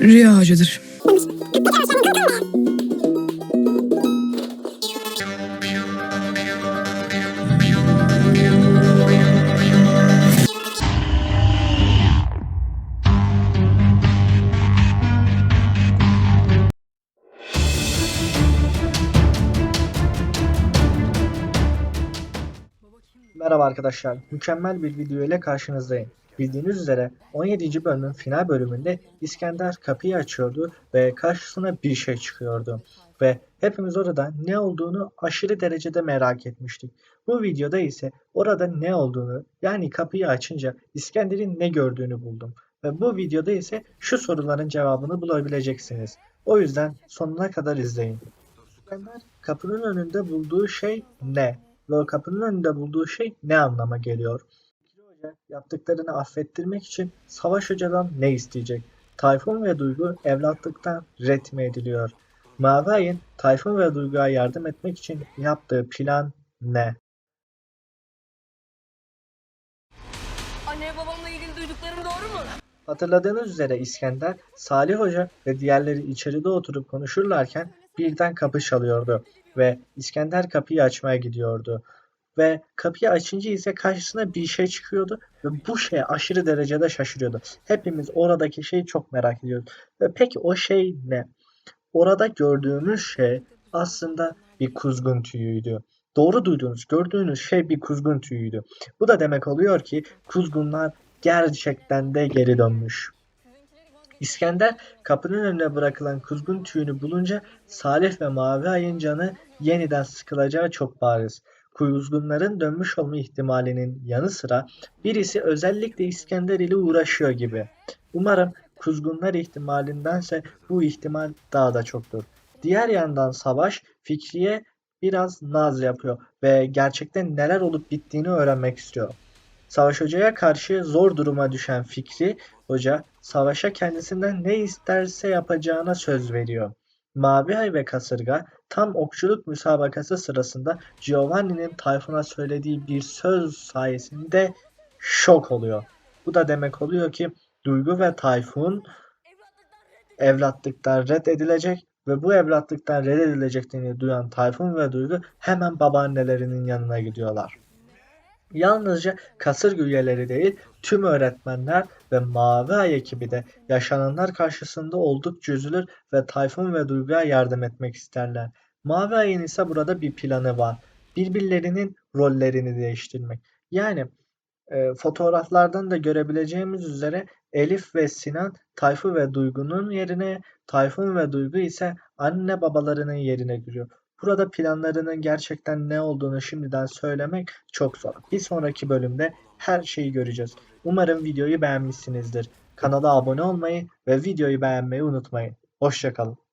rüya ağacıdır. Merhaba arkadaşlar, mükemmel bir video ile karşınızdayım. Bildiğiniz üzere 17. bölümün final bölümünde İskender kapıyı açıyordu ve karşısına bir şey çıkıyordu. Ve hepimiz orada ne olduğunu aşırı derecede merak etmiştik. Bu videoda ise orada ne olduğunu yani kapıyı açınca İskender'in ne gördüğünü buldum. Ve bu videoda ise şu soruların cevabını bulabileceksiniz. O yüzden sonuna kadar izleyin. İskender kapının önünde bulduğu şey ne? ve o kapının önünde bulduğu şey ne anlama geliyor? Hoca yaptıklarını affettirmek için Savaş Hoca'dan ne isteyecek? Tayfun ve Duygu evlatlıktan ret mi ediliyor? Mavi Ay'ın Tayfun ve Duygu'ya yardım etmek için yaptığı plan ne? Anne babamla ilgili duyduklarım doğru mu? Hatırladığınız üzere İskender, Salih Hoca ve diğerleri içeride oturup konuşurlarken birden kapı çalıyordu ve İskender kapıyı açmaya gidiyordu. Ve kapıyı açınca ise karşısına bir şey çıkıyordu ve bu şeye aşırı derecede şaşırıyordu. Hepimiz oradaki şeyi çok merak ediyoruz. Ve peki o şey ne? Orada gördüğümüz şey aslında bir kuzgun tüyüydü. Doğru duyduğunuz, gördüğünüz şey bir kuzgun tüyüydü. Bu da demek oluyor ki kuzgunlar gerçekten de geri dönmüş. İskender kapının önüne bırakılan kuzgun tüyünü bulunca Salih ve Mavi Ay'ın canı yeniden sıkılacağı çok bariz. Kuzgunların dönmüş olma ihtimalinin yanı sıra birisi özellikle İskender ile uğraşıyor gibi. Umarım kuzgunlar ihtimalindense bu ihtimal daha da çoktur. Diğer yandan Savaş Fikri'ye biraz naz yapıyor ve gerçekten neler olup bittiğini öğrenmek istiyor. Savaş Hoca'ya karşı zor duruma düşen Fikri Hoca savaşa kendisinden ne isterse yapacağına söz veriyor. Mavi ve Kasırga tam okçuluk müsabakası sırasında Giovanni'nin Tayfun'a söylediği bir söz sayesinde şok oluyor. Bu da demek oluyor ki Duygu ve Tayfun evlatlıktan red edilecek ve bu evlatlıktan red edileceklerini duyan Tayfun ve Duygu hemen babaannelerinin yanına gidiyorlar. Yalnızca kasırga üyeleri değil, tüm öğretmenler ve Mavi Ay ekibi de yaşananlar karşısında oldukça üzülür ve Tayfun ve Duygu'ya yardım etmek isterler. Mavi Ay'ın ise burada bir planı var. Birbirlerinin rollerini değiştirmek. Yani e, fotoğraflardan da görebileceğimiz üzere Elif ve Sinan Tayfun ve Duygu'nun yerine, Tayfun ve Duygu ise anne babalarının yerine giriyor. Burada planlarının gerçekten ne olduğunu şimdiden söylemek çok zor. Bir sonraki bölümde her şeyi göreceğiz. Umarım videoyu beğenmişsinizdir. Kanala abone olmayı ve videoyu beğenmeyi unutmayın. Hoşçakalın.